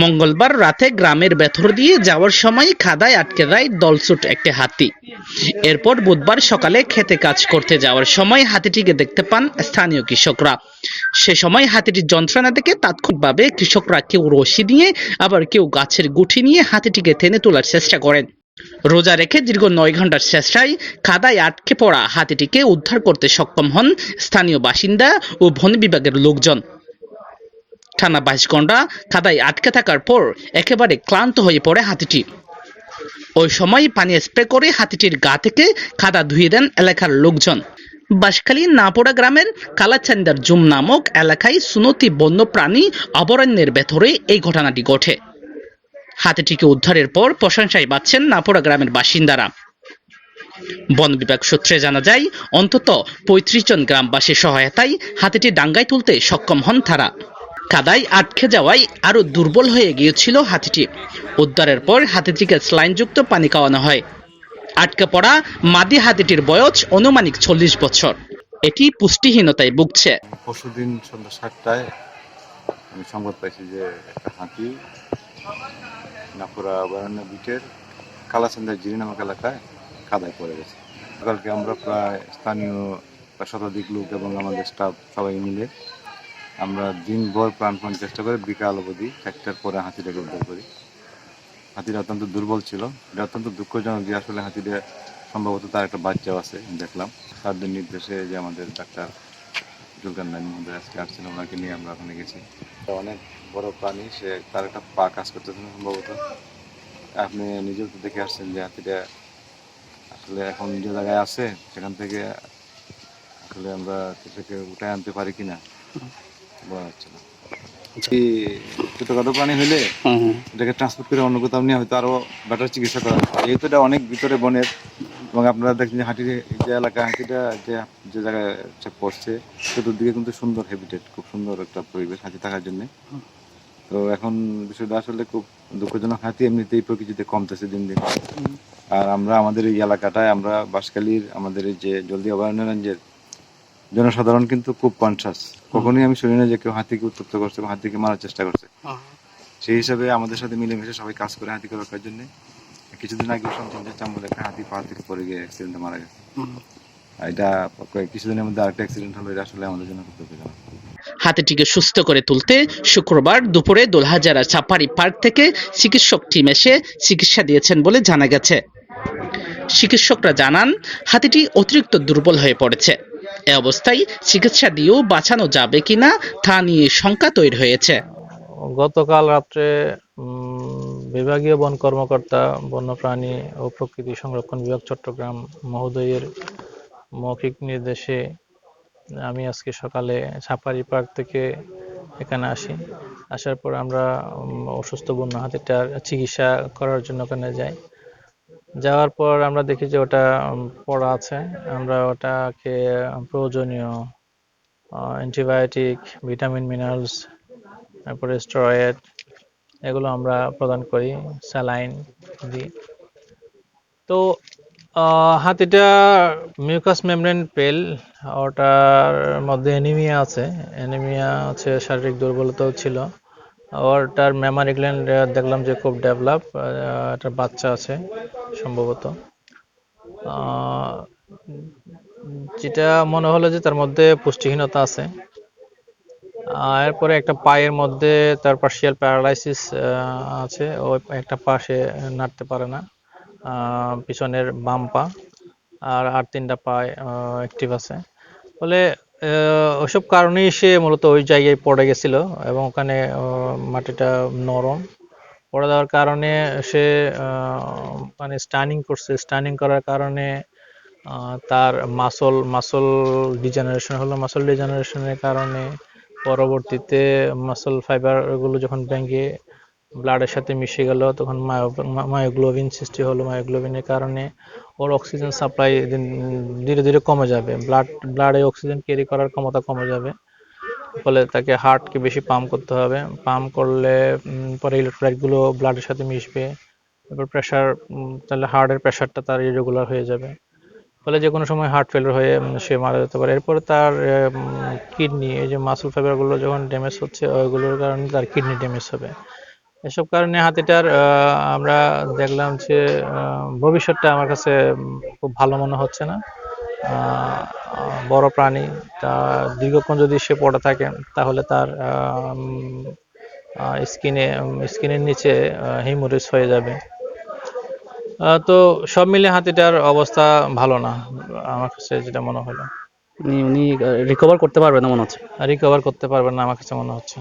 মঙ্গলবার রাতে গ্রামের ভেতর দিয়ে যাওয়ার সময় খাদায় আটকে দেয় দলছুট একটি হাতি। এরপর বুধবার সকালে খেতে কাজ করতে যাওয়ার সময় হাতিটিকে দেখতে পান স্থানীয় কৃষকরা। সে সময় হাতিটির যন্ত্রণা দেখে তাৎক্ষণিকভাবে কৃষকরা কেউ রশি নিয়ে, আবার কেউ গাছের গুঠি নিয়ে হাতিটিকে টেনে তোলার চেষ্টা করেন। রোজা রেখে দীর্ঘ নয় ঘণ্টার চেষ্টায় খাদায় আটকে পড়া হাতিটিকে উদ্ধার করতে সক্ষম হন স্থানীয় বাসিন্দা ও বন বিভাগের লোকজন। টানা বাইশ ঘণ্টা কাদায় আটকে থাকার পর একেবারে ক্লান্ত হয়ে পড়ে হাতিটি। ওই সময় পানি স্প্রে করে হাতিটির গা থেকে কাদা ধুয়ে দেন এলাকার লোকজন। বাঁশখালী নাপোড়া গ্রামের কালাচান্দার জুম নামক এলাকায় সুনতি বন্যপ্রাণী অভয়ারণ্যের ভেতরে এই ঘটনাটি ঘটে। হাতিটিকে উদ্ধারের পর প্রশংসায় পাচ্ছেন নাপোড়া গ্রামের বাসিন্দারা। বন বিভাগ সূত্রে জানা যায়, অন্তত পঁয়ত্রিশ জন গ্রামবাসীর সহায়তায় হাতিটি ডাঙ্গায় তুলতে সক্ষম হন তারা। কাদায় আটকে যাওয়ায় আরও দুর্বল হয়ে গিয়েছিল হাতিটি। উদ্ধারের পর হাতিটিকে স্লাইনযুক্ত পানি খাওয়ানো হয়। আটকে পড়া মাদি হাতিটির বয়স অনুমানিক চল্লিশ বছর। এটি পুষ্টিহীনতায় ভুগছে। পরশুদিন সন্ধ্যা সাতটায় আমি সংবাদ পাইছি যে একটা হাতি নাপুরা অভয়ারণ্য বিটের কালাচান্দার জিরি নামক এলাকায় কাদায় পড়ে গেছে। কালকে আমরা প্রায় স্থানীয় শতাধিক লোক এবং আমাদের স্টাফ সবাই মিলে আমরা দিনভর প্রাণপণ চেষ্টা করে, বিকাল অবধি একটার পরে হাতিটাকে উদ্ধার করি। হাতিটা অত্যন্ত দুর্বল ছিল। এটা অত্যন্ত দুঃখজনক যে আসলে হাতিটা সম্ভবত তার একটা বাচ্চাও আছে দেখলাম। স্যারদের নির্দেশে যে আমাদের ডাক্তার জুলকার নাইন মহোদয় আজকে আসছিল ওনাকে নিয়ে আমরা ওখানে গেছি। অনেক বড় প্রাণী, সে তার একটা পা কাজ করতেছে সম্ভবত। আপনি নিজেও তো দেখে আসছেন যে হাতিটা আসলে এখন যে জায়গায় আছে, সেখান থেকে আসলে আমরা সেটাকে উঠায় আনতে পারি কিনা। বলা যাচ্ছে না ছোটখাটো প্রাণী হইলে এটাকে ট্রান্সপোর্ট করে অন্য কোথাও নিয়ে হয়তো আরও বেটার চিকিৎসা করা যেহেতু এটা অনেক ভিতরে বনের এবং আপনারা দেখছেন যে হাতির যে এলাকা হাতিটা যে যে জায়গায় সে পড়ছে চতুর্দিকে কিন্তু সুন্দর হ্যাবিটেট খুব সুন্দর একটা পরিবেশ হাতি থাকার জন্য। তো এখন বিষয়টা আসলে খুব দুঃখজনক হাতি এমনিতেই প্রকৃতিতে কমতেছে দিন দিন। আর আমরা আমাদের এই এলাকাটায় আমরা বাঁশখালীর আমাদের এই যে জলদি অভয়ারণ্য রেঞ্জের জনসাধারণ কিন্তু খুব কনসাস কখনোই আমি শুনি না যে কেউ হাতিকে উত্তপ্ত করছে বা হাতিকে মারার চেষ্টা করছে। সেই হিসাবে আমাদের সাথে মিলেমিশে সবাই কাজ করে হাতিকে রক্ষার জন্য। কিছুদিন আগে শুনছেন যে চাম্বুল একটা হাতি পা থেকে পড়ে গিয়ে অ্যাক্সিডেন্টে মারা গেছে। এটা কিছুদিনের মধ্যে আরেকটা অ্যাক্সিডেন্ট হলো এটা আসলে আমাদের জন্য খুব দুঃখজনক হাতিটিকে সুস্থ করে তুলতে শুক্রবার দুপুরে দোলহাজারা চাপারি পার্ক থেকে চিকিৎসক টিম এসে চিকিৎসা দিয়েছেন বলে জানা গেছে। চিকিৎসকরা জানান হাতিটি অতিরিক্ত দুর্বল হয়ে পড়েছে। এ অবস্থায় চিকিৎসা দিয়েও বাঁচানো যাবে কিনা তা নিয়ে শঙ্কা তৈরি হয়েছে। গতকাল রাত্রে বিভাগীয় বন কর্মকর্তা, বন্যপ্রাণী ও প্রকৃতি সংরক্ষণ বিভাগ চট্টগ্রাম মহোদয়ের মৌখিক নির্দেশে আমি আজকে সকালে সাফারি পার্ক থেকে এখানে আসি। আসার পর আমরা অসুস্থ বন্য হাতিটার চিকিৎসা করার জন্য ওখানে যাই। যাওয়ার পর আমরা দেখি যে ওটা পড়া আছে। আমরা ওটাকে প্রয়োজনীয় অ্যান্টিবায়োটিক ভিটামিন মিনারেলস তারপরে স্টেরয়েড এগুলো আমরা প্রদান করি স্যালাইন দিই। তো হাতিটা মিউকাস মেমব্রেন পেল ওটার মধ্যে অ্যানিমিয়া আছে। অ্যানিমিয়া আছে শারীরিক দুর্বলতাও ছিল। ওটার মেমারি গ্ল্যান্ড দেখলাম যে খুব ডেভেলপ একটা বাচ্চা আছে সম্ভবত। যেটা মনে হলো যে তার মধ্যে পুষ্টিহীনতা আছে। এরপরে একটা পায়ের মধ্যে তার পার্শিয়াল প্যারালাইসিস আছে। ও একটা পাশে নাড়তে পারে না। পিছনের বাম পা। আর আর তিনটা পা অ্যাক্টিভ আছে। ফলে ওসব কারণেই সে মূলত ওই জায়গায় পড়ে গেছিল এবং ওখানে মাটিটা নরম। পড়ে যাওয়ার কারণে সে মানে স্টানিং করছে। স্টানিং করার কারণে তার মাসল মাসল ডিজেনারেশন হলো। মাসল ডিজেনারেশনের কারণে পরবর্তীতে মাসল ফাইবারগুলো যখন ভেঙে ব্লাডের সাথে মিশে গেল, তখন মায়োগ্লোবিন সৃষ্টি হলো। মায়োগ্লোবিনের কারণে ওর অক্সিজেন সাপ্লাই ধীরে ধীরে কমে যাবে। ব্লাড ব্লাডে অক্সিজেন ক্যারি করার ক্ষমতা কমে যাবে। ফলে তাকে হার্টকে বেশি পাম্প করতে হবে। পাম্প করলে পরে ইলেকট্রোলাইটগুলো ব্লাডের সাথে মিশবে। এবার প্রেশার তাহলে হার্টের প্রেশারটা তার ইরেগুলার হয়ে যাবে। ফলে যে কোনো সময় হার্ট ফেলিওর হয়ে সে মারা যেতে পারে। এরপরে তার কিডনি এই যে মাসল ফাইবারগুলো যখন ড্যামেজ হচ্ছে, ওইগুলোর কারণে তার কিডনি ড্যামেজ হবে। এসব কারণে হাতিটার আমরা দেখলাম যে ভবিষ্যৎটা আমার কাছে খুব ভালো মনে হচ্ছে না। বড় প্রাণী তা দীর্ঘক্ষণ যদি সে পড়ে থাকে তাহলে তার স্কিনে স্কিনের নিচে হিমোরিস হয়ে যাবে। তো সব মিলে হাতিটার অবস্থা ভালো না আমার কাছে যেটা মনে হলো। উনি রিকভার করতে পারবে না মনে হচ্ছে? রিকভার করতে পারবেন না আমার কাছে মনে হচ্ছে।